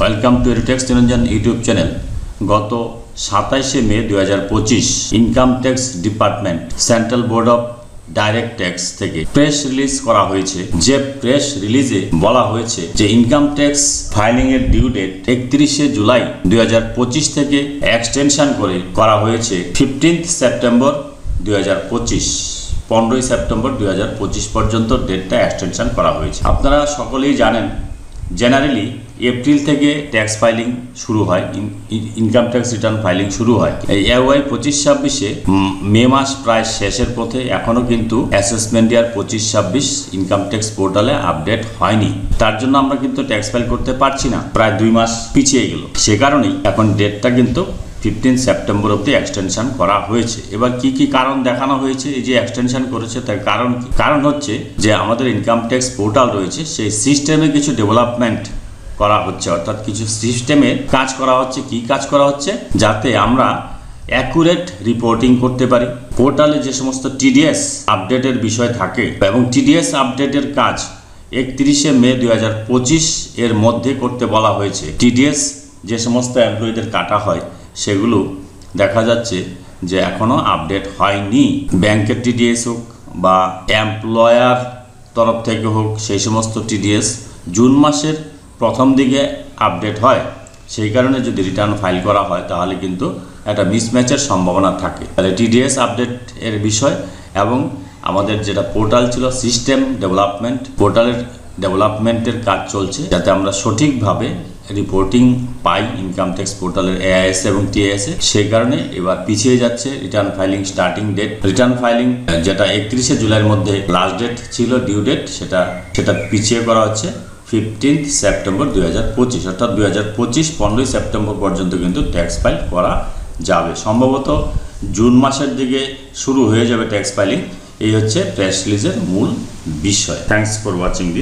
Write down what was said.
Welcome to Eritex Niranjan YouTube channel. গত সাতাইশে May দু হাজার পঁচিশ, income tax department, central board of direct tax থেকে প্রেস রিলিজ করা হয়েছে। যে প্রেস রিলিজে বলা হয়েছে যে ইনকাম ট্যাক্স ফাইলিং এর ডিউ ডেট একত্রিশে জুলাই দু হাজার পঁচিশ থেকে এক্সটেনশন করে করা হয়েছে ফিফটিন্থ সেপ্টেম্বর দুই পনেরোই সেপ্টেম্বর দুই হাজার পঁচিশ পর্যন্ত ডেটটা এক্সটেনশন করা হয়েছে। আপনারা সকলেই জানেন জেনারেলি এপ্রিল থেকে ট্যাক্স ফাইলিং শুরু হয় ইনকাম ট্যাক্স রিটার্ন ফাইলিং শুরু হয়। এই এওয়াই পঁচিশ ছাব্বিশে মে মাস প্রায় শেষের পথে এখনও কিন্তু অ্যাসেসমেন্ট ইয়ার পঁচিশ ছাব্বিশ ইনকাম ট্যাক্স পোর্টালে আপডেট হয়নি। তার জন্য আমরা কিন্তু ট্যাক্স ফাইল করতে পারছি না। প্রায় দুই মাস পিছিয়ে গেল। সে কারণেই এখন ডেটটা কিন্তু ফিফটিন সেপ্টেম্বর অব্দি এক্সটেনশন করা হয়েছে। এবার কি কি কারণ দেখানো হয়েছে? এই যে এক্সটেনশন করেছে, তার কারণ কি? কারণ হচ্ছে যে আমাদের ইনকাম ট্যাক্স পোর্টাল রয়েছে, সেই সিস্টেমে কিছু ডেভেলপমেন্ট করা হচ্ছে। অর্থাৎ কিছু সিস্টেমে কাজ করা হচ্ছে। কি কাজ করা হচ্ছে? যাতে আমরা অ্যাকুরেট রিপোর্টিং করতে পারি। পোর্টালে যে সমস্ত টিডিএস আপডেটের বিষয় থাকে, এবং টিডিএস আপডেটের কাজ একত্রিশে মে দু হাজার পঁচিশ এর মধ্যে করতে বলা হয়েছে। টিডিএস যে সমস্ত এমপ্লয়ীদের কাটা হয় সেগুলো দেখা যাচ্ছে যে এখনও আপডেট হয়নি। ব্যাংকের টিডিএস হোক বা এমপ্লয়ার তরফ থেকে হোক, সেই সমস্ত টিডিএস জুন মাসের প্রথম দিকে আপডেট হয়। সেই কারণে যদি রিটার্ন ফাইল করা হয়, তাহলে কিন্তু একটা মিসম্যাচের সম্ভাবনা থাকে। তাহলে টিডিএস আপডেট এর বিষয় এবং আমাদের যেটা পোর্টাল ছিল, সিস্টেম ডেভেলপমেন্ট, পোর্টালের ডেভেলপমেন্টের কাজ চলছে। যাতে আমরা সঠিকভাবে রিপোর্টিং পাই ইনকাম ট্যাক্স পোর্টালের এআইএস এবং টিএস এ। সেই কারণে এবার পিছিয়ে যাচ্ছে return filing starting date return filing যেটা একত্রিশে জুলাইয়ের মধ্যে লাস্ট ডেট ছিল ডিউ ডেট সেটা সেটা পিছিয়ে করা হচ্ছে ফিফটিন্থ সেপ্টেম্বর দুই হাজার পঁচিশ। অর্থাৎ দুই হাজার পঁচিশ, পনেরোই সেপ্টেম্বর পর্যন্ত কিন্তু ট্যাক্স ফাইল করা যাবে। সম্ভবত জুন মাসের দিকে শুরু হয়ে যাবে ট্যাক্স ফাইলিং এই হচ্ছে প্রেস রিলিজের মূল বিষয়। Thanks for watching this